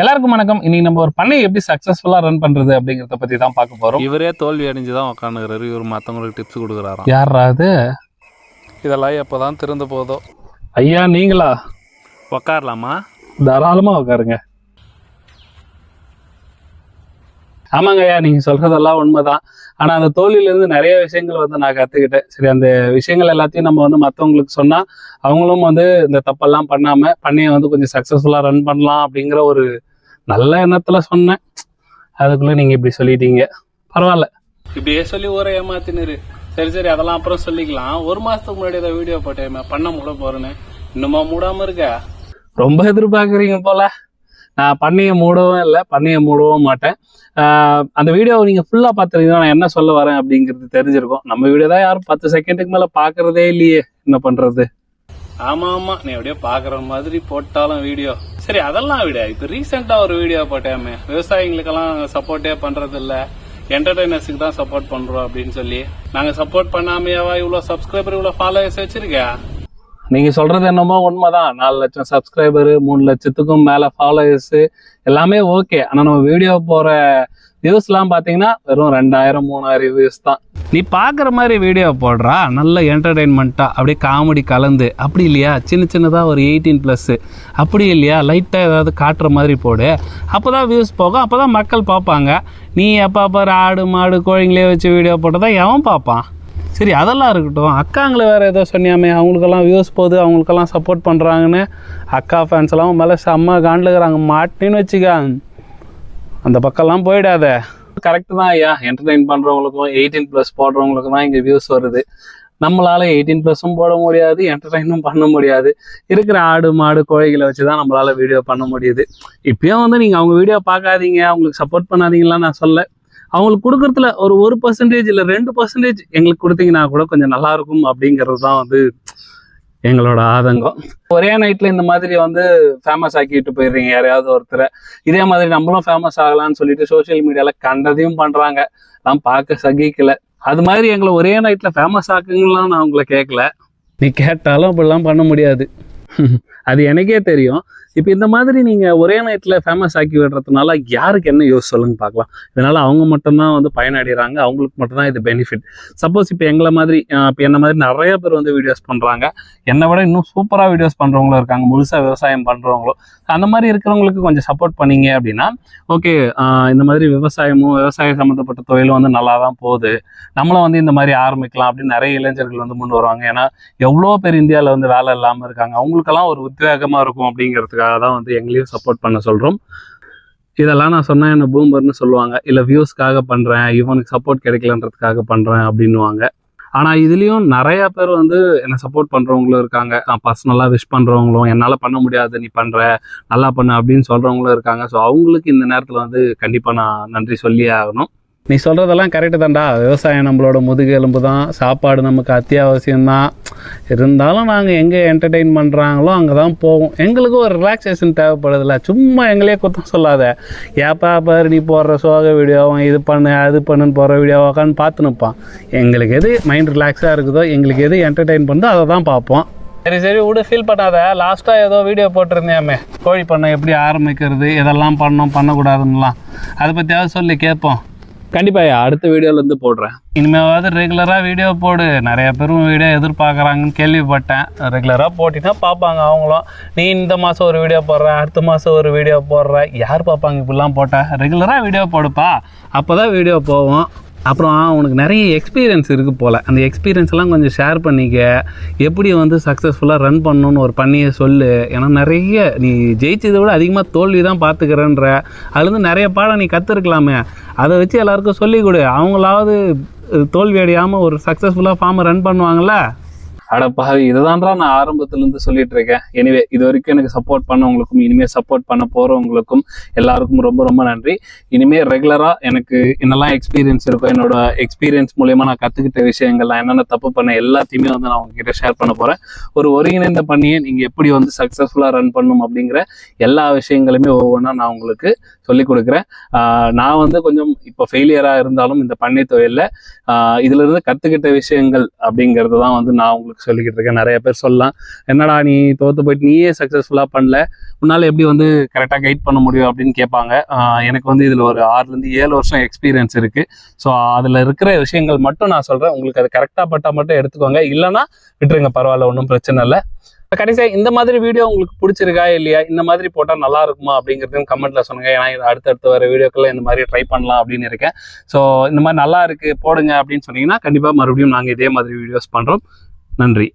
எல்லாருக்கும் வணக்கம். இன்னைக்கு நம்ம ஒரு பண்ணையை எப்படி சக்சஸ்ஃபுல்லா ரன் பண்றது அப்படிங்கறத பத்தி தான் பார்க்க போறோம். இவரே தோல்வி அடைஞ்சு தான் உட்காந்துக்கிறாரு இவர் மற்றவங்களுக்கு டிப்ஸ் கொடுக்குறாராம். யாரா அது? இதெல்லாம் எப்போ தான் திறந்து போதோ. ஐயா நீங்களா? உக்காரலாமா? தாராளமா உட்காருங்க ஆமாங்க ஐயா நீங்க சொல்றதெல்லாம் உண்மைதான். ஆனா அந்த தோல்வியில இருந்து நிறைய விஷயங்கள் வந்து நான் கத்துக்கிட்டேன். சரி அந்த விஷயங்கள் எல்லாத்தையும் நம்ம வந்து மத்தவங்களுக்கு சொன்னா அவங்களும் வந்து இந்த தப்பெல்லாம் பண்ணாம பண்ணையை வந்து கொஞ்சம் சக்சஸ்ஃபுல்லா ரன் பண்ணலாம் அப்படிங்கிற ஒரு நல்ல எண்ணத்துல சொன்னேன். அதுக்குள்ள நீங்க இப்படி சொல்லிட்டீங்க. பரவாயில்ல. இப்படியே சொல்லி ஊரை ஏமாத்தினரு. சரி சரி அதெல்லாம் அப்புறம் சொல்லிக்கலாம். ஒரு மாசத்துக்கு முன்னாடி ஏதோ வீடியோ போட்டேன் பண்ண மூட போறேன்னு இன்னுமா மூடாம இருக்க? ரொம்ப எதிர்பார்க்குறீங்க போல. நான் பண்ணையை மூடவும் இல்லை பண்ணையை மூடவும் மாட்டேன். அந்த வீடியோவை நீங்கள் ஃபுல்லாக பார்த்துருக்கீங்கன்னா நான் என்ன சொல்ல வரேன் அப்படிங்கிறது தெரிஞ்சிருக்கும். நம்ம வீடியோ தான் யாரும் பத்து செகண்டுக்கு மேலே பார்க்குறதே இல்லையே. என்ன பண்ணுறது ஆமா ஆமா. நீ எப்படியோ பார்க்குற மாதிரி போட்டாலும் வீடியோ சரி அதெல்லாம் விட. இப்போ ரீசெண்டாக ஒரு வீடியோ போட்டேமே. விவசாயிகளுக்கெல்லாம் சப்போர்ட்டே பண்ணுறது இல்லை என்டர்டைனர்ஸுக்கு தான் சப்போர்ட் பண்ணுறோம் அப்படின்னு சொல்லி. நாங்கள் சப்போர்ட் பண்ணாமையாவா இவ்வளோ சப்ஸ்கிரைபர் இவ்வளோ ஃபாலோவர்ஸ் வச்சுருக்கேன் நீங்கள் சொல்கிறது என்னமோ உண்மைதான். நாலு லட்சம் சப்ஸ்கிரைபரு மூணு லட்சத்துக்கும் மேலே ஃபாலோவர்ஸு எல்லாமே ஓகே ஆனால் நம்ம வீடியோ போகிற வியூஸ்லாம் பார்த்தீங்கன்னா வெறும் ரெண்டாயிரம் மூணாயிரம் வியூஸ் தான். நீ பார்க்குற மாதிரி வீடியோ போடுறா நல்ல என்டர்டெயின்மெண்ட்டாக அப்படியே காமெடி கலந்து அப்படி இல்லையா? சின்ன சின்னதாக ஒரு எயிட்டீன் ப்ளஸ்ஸு அப்படி இல்லையா? லைட்டாக ஏதாவது காட்டுற மாதிரி போடு. அப்போ தான் வியூஸ் போகும் அப்போ தான் மக்கள் பார்ப்பாங்க. நீ எப்போ பாரு ஆடு மாடு கோழிங்களே வச்சு வீடியோ போட்டதான் எவன் பார்ப்பான்? சரி அதெல்லாம் இருக்கட்டும். அக்காங்களை வேறு ஏதோ சொன்னியாமே அவங்களுக்கெல்லாம் வியூஸ் போகுது அவங்களுக்கெல்லாம் சப்போர்ட் பண்ணுறாங்கன்னு அக்கா ஃபேன்ஸ் எல்லாம் மேலே செம்ம காண்டுக்கிறாங்க மாட்டின்னு வச்சுக்க அந்த பக்கம்லாம் போயிடாத. கரெக்டு தான் ஐயா. என்டர்டெயின் பண்ணுறவங்களுக்கும் எயிட்டீன் ப்ளஸ் போடுறவங்களுக்கும் தான் இங்கே வியூஸ் வருது. நம்மளால் எயிட்டீன் ப்ளஸும் போட முடியாது என்டர்டெயினும் பண்ண முடியாது. இருக்கிற ஆடு மாடு கோழிகளை வச்சு தான் நம்மளால் வீடியோ பண்ண முடியுது. இப்பயும் வந்து நீங்கள் அவங்க வீடியோ பார்க்காதீங்க. அவங்களுக்கு சப்போர்ட் பண்ணாதீங்கலாம் நான் சொல்ல அவங்களுக்கு கொடுக்கறதுல ஒரு ஒரு பர்சன்டேஜ் இல்லை ரெண்டு பர்சன்டேஜ் எங்களுக்கு கொடுத்தீங்கன்னா கூட கொஞ்சம் நல்லா இருக்கும் அப்படிங்கிறது தான் வந்து எங்களோட ஆதங்கம். ஒரே நைட்ல இந்த மாதிரி வந்து ஃபேமஸ் ஆக்கிட்டு போயிடுறீங்க யாரையாவது ஒருத்தரை. இதே மாதிரி நம்மளும் ஃபேமஸ் ஆகலாம்னு சொல்லிட்டு சோஷியல் மீடியால கண்டதையும் பண்றாங்க. நான் பார்க்க சகிக்கல. அது மாதிரி எங்களை ஒரே நைட்ல ஃபேமஸ் ஆக்குங்கலாம் நான் உங்களை கேட்கல நீ கேட்டாலும் அப்படிலாம் பண்ண முடியாது. அது எனக்கே தெரியும். இப்போ இந்த மாதிரி நீங்கள் ஒரே நைட்டில் ஃபேமஸ் ஆக்கி விடுறதுனால யாருக்கு என்ன யூஸ் சொல்லுங்க பார்க்கலாம். இதனால அவங்க மட்டும்தான் வந்து பயனடைகிறாங்க அவங்களுக்கு மட்டும்தான் இது பெனிஃபிட் சப்போஸ் இப்போ எங்களை மாதிரி இப்போ என்ன மாதிரி நிறைய பேர் வந்து வீடியோஸ் பண்ணுறாங்க என்னை விட இன்னும் சூப்பராக வீடியோஸ் பண்ணுறவங்களும் இருக்காங்க முழுசாக விவசாயம் பண்ணுறவங்களும் அந்த மாதிரி இருக்கிறவங்களுக்கு கொஞ்சம் சப்போர்ட் பண்ணீங்க அப்படின்னா ஓகே இந்த மாதிரி விவசாயமும் விவசாயம் சம்மந்தப்பட்ட தொழிலும் வந்து நல்லா தான் போகுது. நம்மளும் வந்து இந்த மாதிரி ஆரம்பிக்கலாம் அப்படின்னு நிறைய இளைஞர்கள் வந்து முன் வருவாங்க. ஏன்னா எவ்வளோ பேர் இந்தியாவில் வந்து வேலை இல்லாமல் இருக்காங்க. அவங்களுக்கெல்லாம் ஒரு உத்வேகமாக இருக்கும் அப்படிங்கிறதுக்கு அப்படிங்கிறதுக்காக தான் வந்து எங்களையும் சப்போர்ட் பண்ண சொல்கிறோம் இதெல்லாம் நான் சொன்னேன் என்ன பூமர்னு சொல்லுவாங்க. இல்லை வியூஸ்க்காக பண்ணுறேன் இவனுக்கு சப்போர்ட் கிடைக்கலன்றதுக்காக பண்ணுறேன் அப்படின்னுவாங்க. ஆனால் இதுலேயும் நிறையா பேர் வந்து என்னை சப்போர்ட் பண்ணுறவங்களும் இருக்காங்க. பர்சனலாக விஷ் பண்ணுறவங்களும் என்னால் பண்ண முடியாது நீ பண்ணுற நல்லா பண்ண அப்படின்னு சொல்கிறவங்களும் இருக்காங்க. ஸோ அவங்களுக்கு இந்த நேரத்தில் வந்து கண்டிப்பாக நான் நன்றி சொல்லியே ஆகணும். நீ சொல்கிறதெல்லாம் கரெக்டு தான்டா. விவசாயம் நம்மளோட முதுகெலும்பு தான். சாப்பாடு நமக்கு அத்தியாவசியம்தான். இருந்தாலும் நாங்கள் எங்கே என்டர்டெயின் பண்ணுறாங்களோ அங்கே தான் போவோம். எங்களுக்கு ஒரு ரிலாக்ஸேஷன் தேவைப்படுதில்ல சும்மா எங்களே குத்தம் சொல்லாத. ஏப்பா பாரு நீ போடுற சோக வீடியோவும் இது பண்ணு அது பண்ணுன்னு போடுற வீடியோ உக்கான்னு பார்த்து நிற்பான் எங்களுக்கு எது மைண்ட் ரிலாக்ஸாக இருக்குதோ எங்களுக்கு எது என்டர்டெயின் பண்ணுதோ அதை தான் பார்ப்போம். சரி சரி விடு ஃபீல் பண்ணாத. லாஸ்ட்டாக ஏதோ வீடியோ போட்டிருந்தேமே. கோழி பண்ணை எப்படி ஆரம்பிக்கிறது இதெல்லாம் பண்ணோம் பண்ணக்கூடாதுன்னெலாம் அதை பற்றியாவது சொல்லி கேட்போம். கண்டிப்பாக அடுத்த வீடியோலேருந்து போடுறேன். இனிமேவாவது ரெகுலராக வீடியோ போடு. நிறைய பேரும் வீடியோ எதிர்பார்க்குறாங்கன்னு கேள்விப்பட்டேன். ரெகுலராக போட்டினா பார்ப்பாங்க அவங்களும். நீ இந்த மாதம் ஒரு வீடியோ போடுற அடுத்த மாதம் ஒரு வீடியோ போடுற. யார் பார்ப்பாங்க இப்படிலாம் போட்ட? ரெகுலராக வீடியோ போடுப்பா. அப்போ தான் வீடியோ போவோம். அப்புறம் உனக்கு நிறைய எக்ஸ்பீரியன்ஸ் இருக்குது போல். அந்த எக்ஸ்பீரியன்ஸ்லாம் கொஞ்சம் ஷேர் பண்ணிக்க. எப்படி வந்து சக்ஸஸ்ஃபுல்லாக ரன் பண்ணணும்னு ஒரு பண்ணியை சொல்லு. ஏன்னா நிறைய நீ ஜெயிச்சதை விட அதிகமாக தோல்வி தான் பார்த்துக்கிறன்ற. அதுலேருந்து நிறைய பாடம் நீ கற்றுருக்கலாமே அதை வச்சு எல்லாருக்கும் சொல்லிக் கொடு. அவங்களாவது தோல்வி அடையாமல் ஒரு சக்ஸஸ்ஃபுல்லாக ஃபார்மை ரன் பண்ணுவாங்கள்ல அடப்பாவி இதுதான்டா நான் ஆரம்பத்துலேருந்து சொல்லிட்டு இருக்கேன் எனிவே இது வரைக்கும் எனக்கு சப்போர்ட் பண்ணவங்களுக்கும் இனிமே சப்போர்ட் பண்ண போறவங்களுக்கும் எல்லாருக்கும் ரொம்ப ரொம்ப நன்றி. இனிமே ரெகுலரா எனக்கு என்னெல்லாம் எக்ஸ்பீரியன்ஸ் இருக்கும் என்னோட எக்ஸ்பீரியன்ஸ் மூலயமா நான் கத்துக்கிட்ட விஷயங்கள்லாம் என்னென்ன தப்பு பண்ண எல்லாத்தையுமே வந்து நான் உங்ககிட்ட ஷேர் பண்ண போறேன். ஒரு ஒருங்கிணைந்த பண்ணியை நீங்க எப்படி வந்து சக்சஸ்ஃபுல்லா ரன் பண்ணும் அப்படிங்கிற எல்லா விஷயங்களுமே ஒவ்வொன்றா நான் உங்களுக்கு சொல்லிக் கொடுக்குறேன். நான் வந்து கொஞ்சம் இப்போ ஃபெயிலியரா இருந்தாலும் இந்த பண்ணை தொழிலில் இதுல இருந்து கத்துக்கிட்ட விஷயங்கள் அப்படிங்கிறது தான் வந்து நான் உங்களுக்கு சொல்லிக்கிட்டு இருக்கேன் நிறைய பேர் சொல்லலாம். என்னடா நீ தோத்து போயிட்டு நீயே சக்ஸஸ்ஃபுல்லாக பண்ணல? உன்னால் எப்படி வந்து கரெக்டாக கைட் பண்ண முடியும் அப்படின்னு கேட்பாங்க. எனக்கு வந்து இதில் ஒரு ஆறுலேருந்து ஏழு வருஷம் எக்ஸ்பீரியன்ஸ் இருக்குது ஸோ அதில் இருக்கிற விஷயங்கள் மட்டும் நான் சொல்கிறேன் உங்களுக்கு அது கரெக்டாக பட்டால் மட்டும் எடுத்துக்கோங்க. இல்லைன்னா விட்டுருங்க பரவாயில்ல ஒன்றும் பிரச்சனை இல்லை. கடைசியாக இந்த மாதிரி வீடியோ உங்களுக்கு பிடிச்சிருக்கா இல்லையா? இந்த மாதிரி போட்டால் நல்லா இருக்குமா அப்படிங்கிறதையும் கமெண்ட்ல சொல்லுங்க. ஏன்னா அடுத்தடுத்து வர வீடியோக்கெல்லாம் இந்த மாதிரி ட்ரை பண்ணலாம் அப்படின்னு இருக்கேன். ஸோ இந்த மாதிரி நல்லா இருக்கு போடுங்க அப்படின்னு சொன்னீங்கன்னா கண்டிப்பாக மறுபடியும் நாங்கள் இதே மாதிரி வீடியோஸ் பண்ணுறோம் நன்றி.